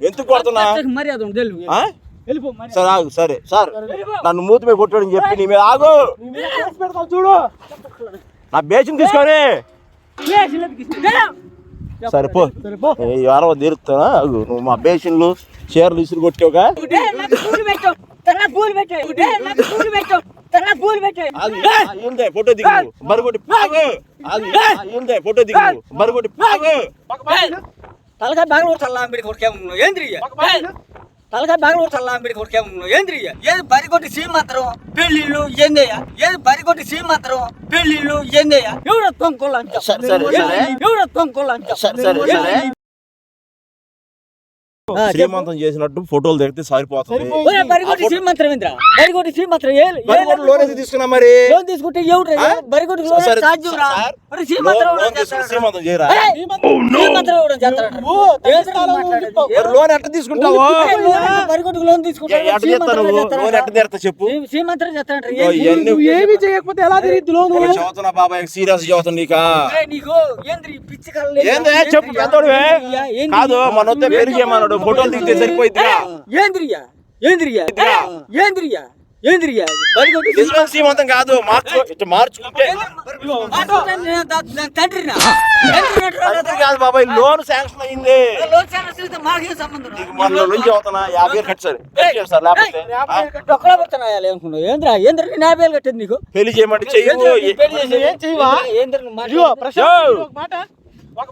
ఎందుకు కొడుతున్నా? మర్యాద సరే ఆగు సరే సార్ నన్ను మూత మీద కొట్టాడని చెప్పి నీ మీద ఆగు. చూడు నా బేసిన్ తీసుకొని. సరే పో. ఎవరో తీరుతానా ఆగు. నువ్వు మా బేసిన్లు చీరలు ఇసురు కొట్టావుగా ఏందే ఫోటో దిగు. బరిగొట్టి ఆ, ఏందే ఫోటో దిగు. బరిగొట్టి ఆగు. తలకాయ బాగా కొట్టాలా అంబడి కొడుకేమో ఏంద్రియ తలకాయ బాగా కొట్టాలా అంబడి కొడుకేమో ఏంద్రియ ఏది బరికొట్టి సీ మాత్రం పెళ్ళిళ్ళు ఏందయ్యా ఏది బరికొట్టి సీ మాత్రం పెళ్ళిళ్ళు ఏందయ్యా ఎవడ సరే. ఎవడ సరే శ్రీమంతం చేసినట్టు ఫోటోలు దిగితే సరిపోతుంది. తీసుకున్నా మరి? లోన్ తీసుకుంటే లోన్ ఎట్ట తీసుకుంటావు? లోన్ చెప్పు? ఏమి చేయకపోతే ఎలా తిరిగి లోన్? చదువుతున్నా బాబాయ్? సీరియస్ చదువుతుంది నీకా? చెప్పు? కాదు మన వస్తే పెరిగి చేయమన్నాడు ఫోటోలు దిగితే సరిపోయిందిగా ఏంద్రియా? ఏంద్రియా? ఏంద్రియా? ఏంద్రియా? సీమంతం కాదు మార్చు ఇట్లా మార్చుకుంటే తండ్రినా? కదా? బాబాయ్ లోన్ శాంక్షన్ అయింది. లోన్ శాంక్షన్ చేస్తే మాకేం సంబంధం రా? నీకు మన నుంచి అవుతున్నా యాభై వేలు కట్టు సరే సార్ లేకపోతే? డొక్కలో పెడుతున్నాయా లేనుకున్నావు ఏంద్రా? ఏంద్ర నేను యాభై వేలు కట్టేది నీకు? పెళ్ళి చేయమంటే చెయ్యు పెళ్ళి? ఏంద్రా? నువ్వు మాట్లాడేది?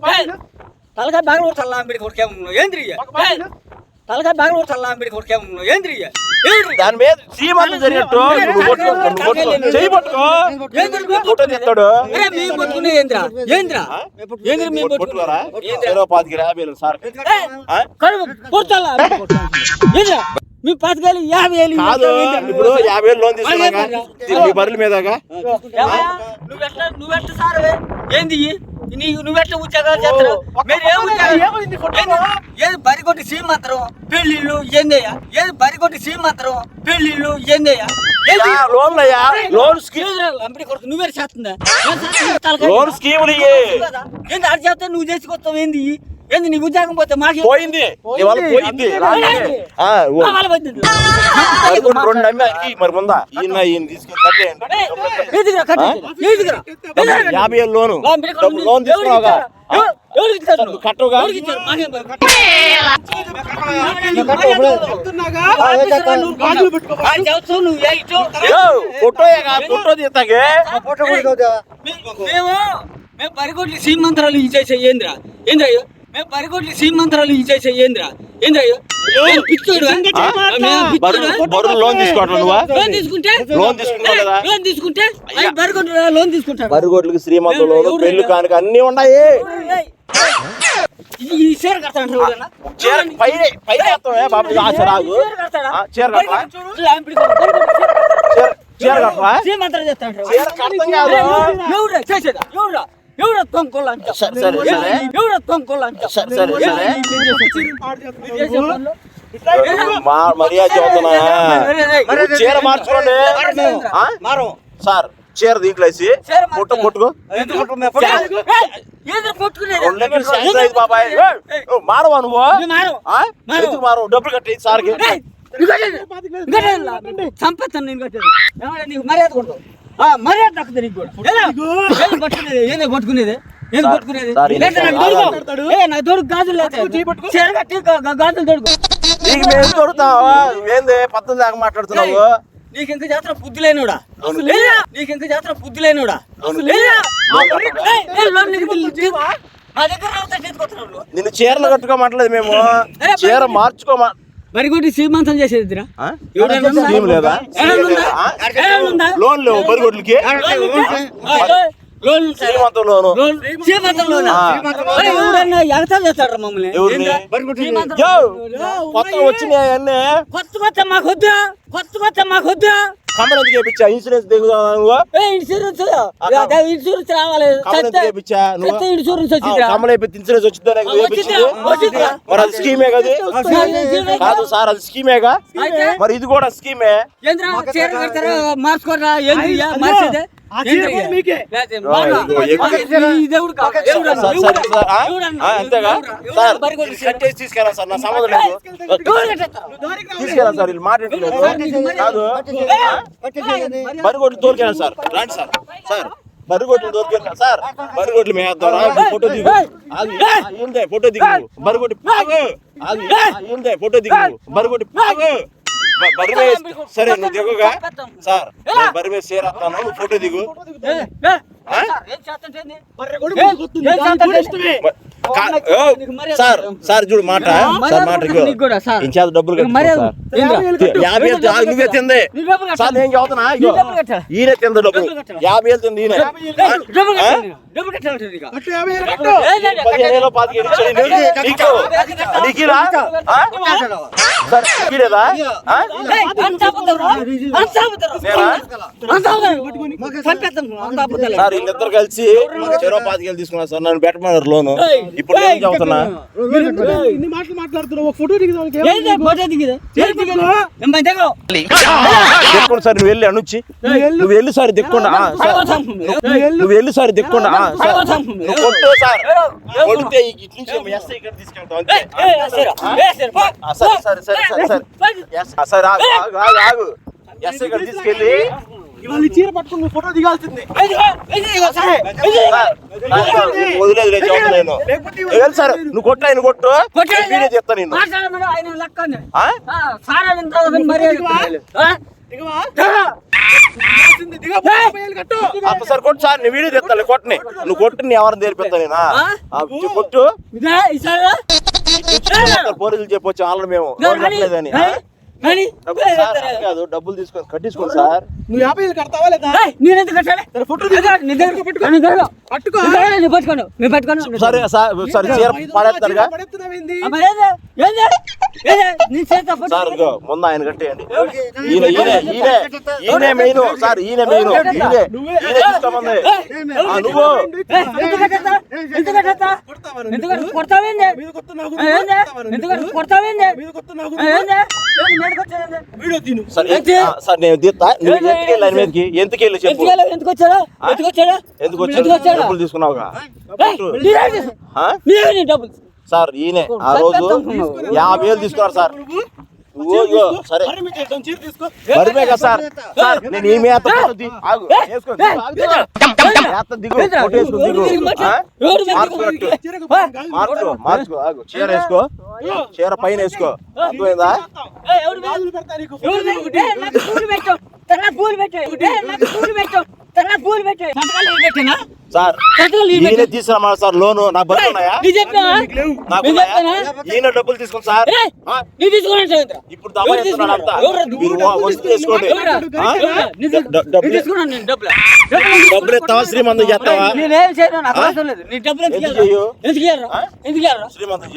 ఏయ్! తలకాయ బాగా కొట్టాలా అంబడి కొడుకేమో ఏంద్రియా? తలకాయ బాగా కొట్టాలా అంబడి కొడుకేమో ఏంద్రియా? ఏంద్రి దాని మీద సీమంతం జరిగినట్టు. చెయ్యి పట్టుకో. ఫోటో తీస్తాడు మీ పట్టుకునే ఏంద్రా? ఏంద్రా? ఆ? ఏంద్ర మీ కొట్టుకోరా ఇరవై పాతికి యాభై సార్. ఏంద్రా? మీ వేలు కాదు ఇప్పుడు యాభై వేలు లోన్ తీసుకున్నాగా మీ బర్రెల మీదగా? ఏమయ్యా? నువ్వెట్లా నువ్వెట్లా సారవే? ఏంది? నీకు నువ్వెట్లా ఉద్యోగాలు చేస్తావు మీరు ఏ ఉద్యోగాలు ఏంది? ఏది బరికొట్టి సీ మాత్రం? పెళ్ళిళ్ళు ఏందయ్యా? ఏది బరికొట్టి సీ మాత్రం? పెళ్ళిళ్ళు ఏందయ్యా? లోన్ లోన్ స్కీమ్ కొడుకు నువ్వే చేస్తుందా? లోన్ స్కీములు? ఏంది నువ్వు చేసుకొస్తావు ఏంది? ఏంది నీ ఉద్యోగం పోతే మాకే పోయింది ఇవాళ పోయింది రాలేదు. ఆ, ఓ. వాళ్ళ వద్దు. మరి కొన్ని రెండు అమ్మి ఆయనకి మరి ఉందా ఈయన ఈయన తీసుకొని కట్టేయండి ఎదుగురా, కట్టు. ఎదుగురా. ఎదుగురా. యాభై వేలు లోను లోన్ తీసుకున్నావుగా ఇచ్చారు? ఎవ- ఎవరికి ఇచ్చారు నువ్వు? కట్టవుగా ఎవరికి ఇచ్చారు? మాకేం భయం. ఆ, చెప్తావు నువ్వు ఏ ఇటు? యో, ఫోటో ఫోటో తీస్తాగే మీ- మేము మేము పరిగొడ్లు సీమంత్రాలు ఇచ్చేసే ఏంద్రా ఏంద్రా? మేము సీమంత్రాలు ఇచ్చేసే ఏంద్రా? ఏంద్రా అయ్యో? మేము పిచ్చోడువా? మేము పిచ్చోడువా? బరువు లోన్ తీసుకోవట్లా నువ్వా? లోన్ తీసుకుంటే? లోన్ తీసుకున్నావు కదా? లోన్ తీసుకుంటే? అయ్యి. బరిగొడ్లు లోన్ తీసుకుంటాడు బరుగోడ్లకి శ్రీమంతం లోను పెళ్ళి కానుక అన్ని ఉన్నాయి. చీర కడతాడు? చీర వేస్తావే? బాబు ఆ కట్టరా? కట్టరా కాదు. తొంకోళ్ళు అంట సరే, సరే, సరే. ఎవరా తొంకోళ్ళు అంట సరే, సరే, సరే. మర్యాద. నువ్వు చీర మార్చుకోండి. ఆ? సార్ చీర దీంట్లో వేసి. శాంక్షన్ అయింది బాబాయ్. మారవా నువ్వు. ఎందుకు మారవు? డబ్బులు కట్టి సార్కి. నీకు మర్యాద కొడు మర్యాద దక్కుతుంది నీకు కూడా. ఏదో, ఏదో పట్టుకునేది? ఏదో పట్టుకునేది? ఏదో సార్, పట్టుకునేది? సార్, లేదా నాకు సార్, దొరుకు. నాకు గాజులు గాజులు దొరుకు. మేము దొరుకుతావా? ఏంది? దాకా మాట్లాడుతున్నావు? నీకు ఇంకా జాతర బుద్ధి లేనుడా లేదా నీకు ఇంకా జాతర బుద్ధి లేనుడా. నిన్ను చీరలు కట్టుకోమంటలేదు మేము. చీర మార్చుకోమా మరి కొట్టి శ్రీమంతం చేసేదిరా. ఆ? ఎవడైనా ఉందా? స్కీమ్ లేదా? లోన్ లేవు ఎవడన్నా ఎగతాలు చేస్తాడు మమ్మల్ని? కొత్త కొత్త కొత్త మాకు వద్దా కొత్త కొత్త మాకు ఎందుకు వేయించా ఇన్సూరెన్స్ దిగుదావు ఇన్సూరెన్స్ ఇన్సూరెన్స్ రావాలి. చస్తే ఇన్సూరెన్స్ వచ్చిందిరా. కమ్మలు వేయించి ఇన్సూరెన్స్ వచ్చిందా. మరి అది స్కీమే కదా సార్ అది స్కీమేగా మరి ఇది కూడా స్కీమే ఏంద్రా? చీర కడతారా? మార్చుకోరా? ఏంది? ఇయ్య? మార్చేదే? అన్న, సార్ నా కట్టేస్తాడు. తీసుకెళ్ళాలి సార్ వీళ్ళు మాట్లాడలేదు కాదు బరిగొడ్లు తోలుకెళ్ళాలి సార్ రండి సార్ సార్ బరిగొడ్లు తోలుకెళ్ళాలి సార్ బరిగొడ్లు మేద్దాం ఫోటో దిగు ఆగు ఫోటో దిగు బరిగొడ్డి ఆగు ఫోటో దిగు బరిగొడ్డి ఆగు బ- బరి మీద సరే నువ్వు దిగుగా. సార్ నేను బరి మీద చేరేస్తాను నువ్వు ఫోటో దిగు? సార్, సార్ సార్ చూడు మాట. సార్ మాట డబ్బులు? యాభై వేలు నువ్వే తిందే. సార్ నేను చదువుతున్నా. ఈయన తింద డబ్బులు. యాభై వేలు తింది ఈయన? సార్ వీళ్ళిద్దరు కలిసి చెరో పాతికేలు తీసుకున్నారు సార్. నన్ను పెట్టమన్నారు లోను. ఇప్పుడు నేను చెబుతున్నా? ఇన్ని మాటలు మాట్లాడుతున్నావు ఒక ఫోటో దిగుదాం సార్ నువ్వు వెళ్ళి అనుచ్చి. నువ్వు వెళ్ళి సార్ దిక్కుండా. నువ్వు వెళ్ళి సార్ దిక్కుండా కొట్టు సార్. కొడితే ఎస్ఐ ఇక్కడ తీసుకెళ్తాం సరే, ఏ, సరే, సరే. సరే సరే ఆగు ఆగు ఆగు ఎస్ఐ ఇక్కడ తీసుకెళ్ళి ఇవాళ చీర పట్టుకుని నువ్వు ఫోటో దిగాల్సిందే. సరే, వదిలేదు? నువ్వు కొట్టు ఆయన కొట్టు. చెప్తా నేను సారా కట్టు సార్ నేను వీడియో కొట్టని నువ్వు కొట్టు నీ. ఎవరిని నేను. పోలీసులు చెప్పొచ్చు ఆల్రెడీ మేము డబ్బులు కాదు తీసుకొని కట్టించుకోండి సార్ నువ్వు యాభై వేలు కడతావా లేదా ఏయ్, నేనెందుకు కట్టాలి? సరే, ఫోటో ఇదిగో, నీ దగ్గర పట్టుకో. నీ దగ్గర. పట్టుకో నీ పట్టుకోను, పట్టుకోను. సరే సార్ సరే ఏంది? సార్ ముందు ఆయన కట్టేయండి ఈయన ఈయన ఈయన ఈయన మెయిన్. సార్ ఈయన మెయిన్. ఈయన ఈయన నువ్వు. ఎందుకు సార్ నేను తీస్తా. నువ్వు వెళ్ళి ఆయన మీదకి? ఎందుకు వెళ్ళి చెప్పు. ఎందుకు వెళ్ళావు? ఎందుకు వచ్చాడు ఎందుకు వచ్చాడు ఎందుకు ఎందుకు వచ్చి వచ్చాడు డబ్బులు తీసుకున్నావుగా డబ్బులు? సార్ ఈయన ఆ రోజు యాభై వేలు తీసుకున్నారు సార్ సరే కదా సార్ సార్ నేను ఈ మేత ఆగు. మేత దిగు దిగు? మార్చుకో మార్చుకో ఆగు చీర వేసుకో చీర పైన వేసుకో అర్థమైందా పూలు పెట్టు పూలు పెట్టు పూలు పెట్టు పూలు సార్ ఈయన సార్? లోను నా ఉన్నాయా? చెప్పినా ఈయన డబ్బులు తీసుకుని సార్. ఇప్పుడు డబ్బులు. ఎత్తావా శ్రీమంతం చేస్తావా? శ్రీమంతం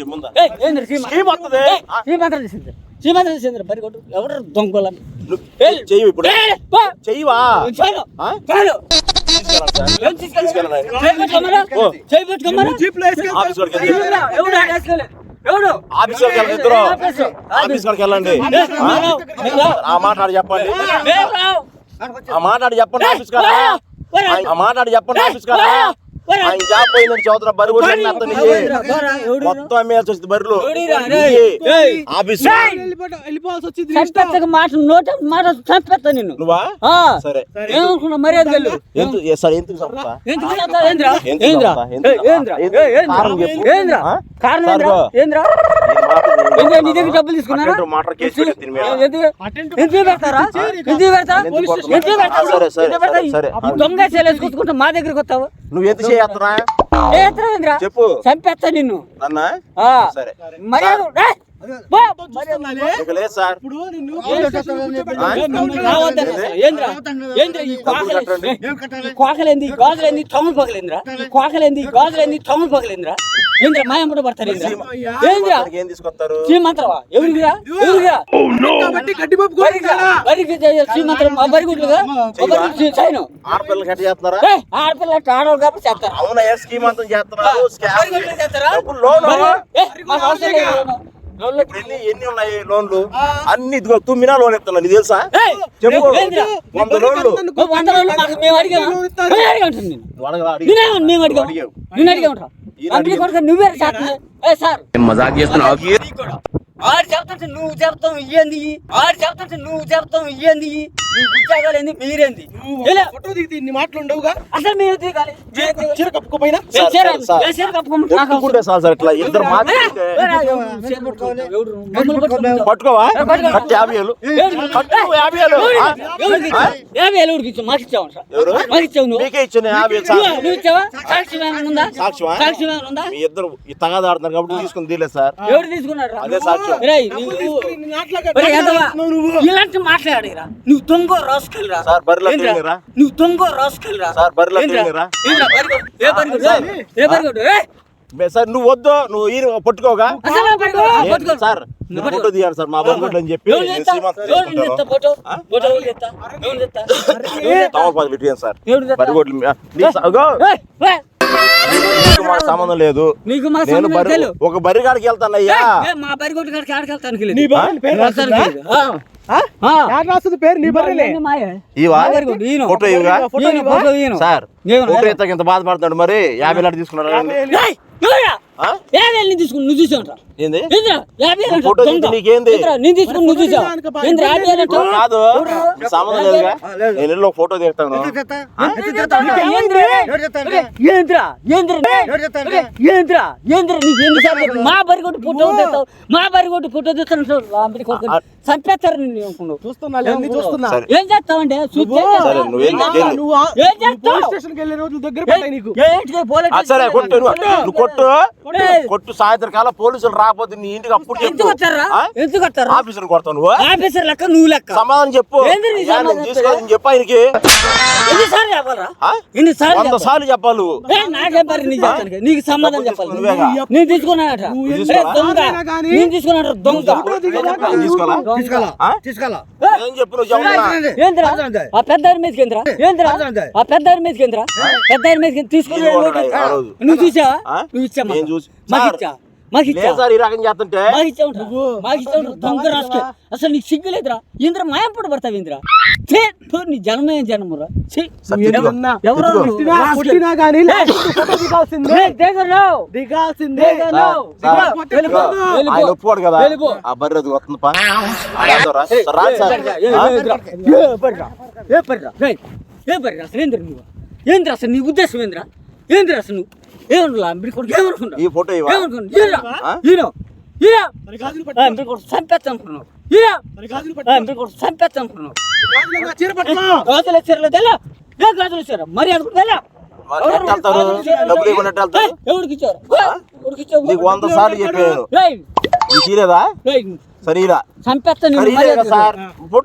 చేసింది. శ్రీమంతం చేసింది. బరి కొట్టు. ఎవరు చెయ్యి ఇప్పుడు. చెయ్యవా? వేసుకెళ్తా ఆఫీస్ వరకు? ఎవరు? ఆఫీస్ వరకు వెళ్ళండి ఆ? మాట్లాడి చెప్పండి. ఆ మాట్లాడి చెప్పండి ఆఫీస్. ఆ మాట్లాడి చెప్పండి ఆఫీస్ కాడ వరా. వరా. ఆయన జాబ్ పోయిందని చదువుతున్న బరి కూడా అతని వరా. వరా. ఎవడు? మొత్తం అమ్మేయాల్సి బరిలో వెళ్ళిపోవాల్సి వచ్చింది. చంపేత్తకు మాట నోట మాట చంపేస్తా నిన్ను. నువ్వా? ఆ. సరే. ఏమనుకున్నా మర్యాద వెళ్ళు. సరే ఎందుకు చంపుతా? ఏంద్రా? ఏంద్రా? ఏంద్రా? డబ్బులు తీసుకున్నారా? దొంగ మా దగ్గరికి వస్తావు? నువ్వు ఎంత చేస్తున్నా చెప్పు. చంపేస్తా నిన్ను. అన్న. సరే. మర్యాద కోకలేంది? ఈ గాజులేంది పగలేంద్రా ఈ కోకలేంది? ఈ గాజులేంది పగలేంద్రా ఏంద్రా మాయంపడ పడతారు ఏంద్రా? ఏం తీసుకొస్తారు? శ్రీమంత్రవా ఎవరికిరా? ఎవరికిరా? కాబట్టి గడ్డి పప్పు వరికి శ్రీమంత్రం వరి గుడ్లుగా చేస్తున్నారా? ఆడవాళ్ళు కాబట్టి చేస్తారు. అవునా ఏ స్కీమ్ అంతా చేస్తున్నారు? స్కామ్. చేస్తారా? లోను? అవసరం లేదు. లోన్లు ఇప్పుడు ఎన్ని ఎన్ని ఉన్నాయి లోన్లు? అన్ని ఇదిగో తుమ్మినా లోన్ ఇస్తున్నా నీకు తెలుసా? చెప్పు? వంద లోన్లు. వంద మాకు మేము అడిగామా? నేను. అడిగి. మేము అడిగాము. నేను ఈయన కంపెనీ అడిగాడు. కొడుకు నువ్వే చేస్తున్నా ఏ సార్ మజాక్ చేస్తున్నావు నీకు కూడా. ఆడు చెప్తుంటే నువ్వు చెప్తావు ఇయ్యంది ఆడు చెప్తుంటే నువ్వు చెప్తావు ఇయ్యంది నీ ఉద్యోగాలు ఏంది మీరేంది? ఫోటో దిగితే ఇన్ని మాటలు ఉండవుగా అసలు మేము దిగాలి. చీర కప్పుకోపోయినా చీర- అవసరం. సార్ సార్ ఇట్లా ఇద్దరు. పట్టుకోవా యాభై? పట్టుకో యాభై ఇచ్చావు? యాభై ఇచ్చావు? మాకు ఇచ్చావా సార్? ఎవరు? మాకు ఇచ్చావు నువ్వు మీకే ఇచ్చిన యాభై నువ్వు ఇచ్చావా సాక్షి ఉందా? సాక్షి ఏమైనా ఉందా మీ ఇద్దరు ఈ తగాద ఆడుతున్నారు కాబట్టి తీసుకుని తీయలేదు సార్ ఎవరు తీసుకున్నాడు అదే సాక్ష్యం. ఇలాంటి మాట్లాడిరా నువ్వు దొంగ రాసుకెళ్ళరా? నువ్వు దొంగ రాసుకెళ్ళరా? ఏ బరిగొడ్డు? ఏయ్, ఏ సార్ నువ్వు వద్దు. నువ్వు ఈయన పట్టుకోగా. సార్ ఫోటో పట్టుకో. తీయాలి సార్ మా బంధువులు అని చెప్పి సార్? బరిగొడ్లు మీ- సంబంధం లేదు నీకు మా నేను బరి. ఒక బరిగాడికి వెళ్తానయ్యా ఏయ్, ఏయ్, మా బరిగొడ్డు కాడికి ఆడకెళ్తానికి నీ పేరు రాస్తుందా? పేరు బర్రెలే. ఇవా. Photo photo. సార్? ఫోటో ఇంత బాధపడుతున్నాడు మరి యాభై లాంటి తీసుకున్నారా? యాభై తీసుకుని నువ్వు చూసావురా ఫోటో? కాదు సంబంధం తీస్తాను? మా బరిగొట్టు ఫోటో తెస్తావు మా బరిగొట్టు ఫోటో తెస్తాను చంపేస్తారు చూస్తున్నా ఏం చేస్తావంటే చూస్తే ఏం సరే, చేస్తావు? నువ్వు ఏం చేస్తావు? దగ్గర కొట్టు కొట్టు. ఏయ్. కొట్టు సాయంత్రం కాలం పోలీసులు రాకపోతే నీ ఇంటికి అప్పుడు ఎందుకు చెప్పు వచ్చారా ఆ? ఎందుకు వచ్చారా ఆఫీసర్ కొడతావు నువ్వు ఆఫీసర్ లెక్క నువ్వు లెక్క. సమాధానం చెప్పు. తీసుకోవాలని ఆయనకి. ఎన్నిసార్లు చెప్పాలరా? ఆ? ఎన్నిసార్లు వంద చెప్పాలి? సార్లు చెప్పాలి నాకే నీ సమాధానం చెప్పాలి? నేను తీసుకున్నానట? నేను తీసుకున్నాను దొంగ. నేను తీసుకోవాలా ఏంద్రా? ఆ పెద్ద ఆయన మీదకి ఏంద్రా? ఏంద్రా? ఆ పెద్ద ఆయన మీదకి ఏంద్రా? పెద్ద ఆయన మీదకి తీసుకుని ఇది కూడా ఉన్నాయి, ఆ రోజు. నువ్వు చూసావా? ఆ? నువ్వు ఇచ్చా నేను చూసి- మాకు ఇచ్చా? మాకు ఇచ్చా లేదు సార్ ఈ రకం చేస్తుంటే మాకు ఇచ్చా ఉంటా మాకు ఇచ్చా ఉంటా దొంగ రాసుకో అసలు నీకు సిగ్గు లేదురా ఇంద్ర మాయంపడి పడతావు ఇంద్ర నీ జన్మే జన్మరా. నువ్వు? కానీ దిగాల్సిందే. దిగాల్సిందే ఒప్పుకోడు కదా. ఆ బర్రె వస్తుంది ఏ? ఏ, అసలు నువ్వు ఏంద్ర అసలు నీ ఉద్దేశం ఏంద్రా ఏంద్ర అసలు నువ్వు ఏమనుకున్నా? అంబడి కొడుకు ఏమనుకున్నా ఈ ఫోటో ఏమనుకున్నా ఈరా? ఈరా ఈరా మరి గాజులు కొడుకు అనుకున్నావు ఈరా మరి గాజులు కొడుకు అనుకున్నావు గాజులు చీర గాజులు తెలా ఏ గాజులు మరి తెలా మరి డబ్బులు వెళ్తారు? ఎవరికి ఇచ్చారు? ఎవరికి నీకు వంద సార్లు నీకు తీరేదా సరేరా.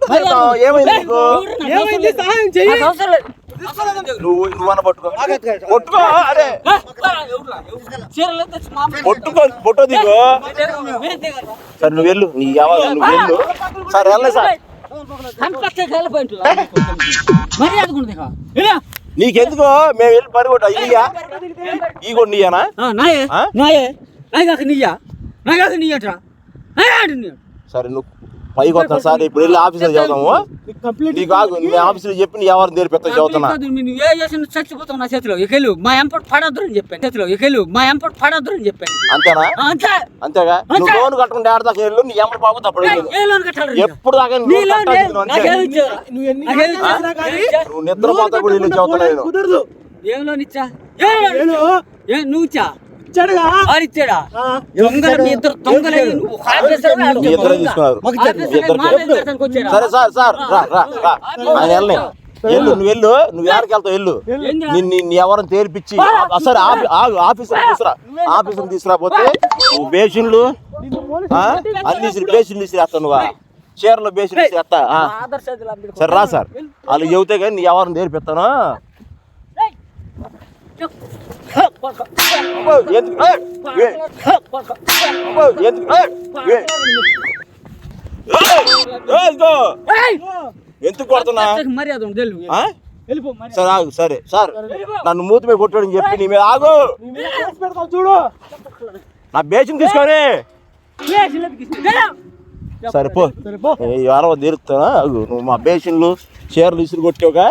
సరే. ఏమైంది ఏమైంది. సహాయం. నువ్వు నువ్వన్న పట్టుకో. పట్టుకో అరే. పట్టుకో ఫోటో దిగు? సరే నువ్వు వెళ్ళు. నీ నువ్వు వెళ్ళు. సార్ వెళ్ళలే సార్. నీకెందుకో? మేము వెళ్ళి పరిగొట్ట ఇయ్యా. ఈ నీయానా? ఆ, నాయే? నాయే. నాయగాక నీయా నాయగాక నీయట్రా నాయాడు నీ సరే నువ్వు పైకి వస్తాను సార్ ఇప్పుడు వెళ్ళి ఆఫీసులో చదువుతాము. కంప్లీట్ నీకు ఆగు మీ ఆఫీసులో చెప్పి నీ ఎవరిని తెరిపిస్తా చదువుతున్నా. నువ్వు ఏ చేసిన చచ్చిపోతావు నా చేతిలో. ఎకెళ్ళు మా ఎంపటి పడద్దు అని చెప్పాను. చేతిలో ఎకెళ్ళు మా ఎంపటి పడద్దు అని చెప్పాను. అంతేనా? అంతే. అంతేగా? నువ్వు లోన్ కట్టుకుంటే ఆడదాకా వెళ్ళు నీ ఎమ్మడి పాపం తప్పుడు? ఎప్పుడు దాకా నీ నువ్వు నిద్రపోతా కూడా వెళ్ళి ఏం లోన్ ఇచ్చా? నువ్వు ఇచ్చా? ఇచ్చాడుగా? ఆడిచ్చాడా ఆ, దొంగలు మీ ఇద్దరు దొంగలై నువ్వు మీ ఇద్దరే. తీసుకున్నారు. మా? సరే సార్ సార్ రా రా రా. ఆయన వెళ్ళలే వెళ్ళు నువ్వు వెళ్ళు. నువ్వు ఎక్కడికి వెళ్తావు? వెళ్ళు? నిన్ను నిన్ను ఎవరిని తేల్పించి సరే ఆఫీసర్ తీసుకురా ఆఫీసర్ తీసుకురాపోతే నువ్వు బేసిన్లు? నిన్ను పోలీసు ఆ? అన్ని బేసిన్లు ఇసిరేస్తావు నువ్వా. చీరలో అదిలా మీరు సరే రా సార్. వాళ్ళు. చెబితే కానీ నీ ఎవరిని. అబ్బో, ఎందుకు కొడుతున్నా మర్యాద సరే ఆగు సరే సార్ నన్ను మూతి మీద కొట్టాడని చెప్పి నీ మీద ఆగు చూడు నా బేసిన్ తీసుకొని సరే పో ఎవరో తీరుతానా ఆగు నువ్వు మా బేసిన్లు చీరలు ఇసురు కొట్టావుగా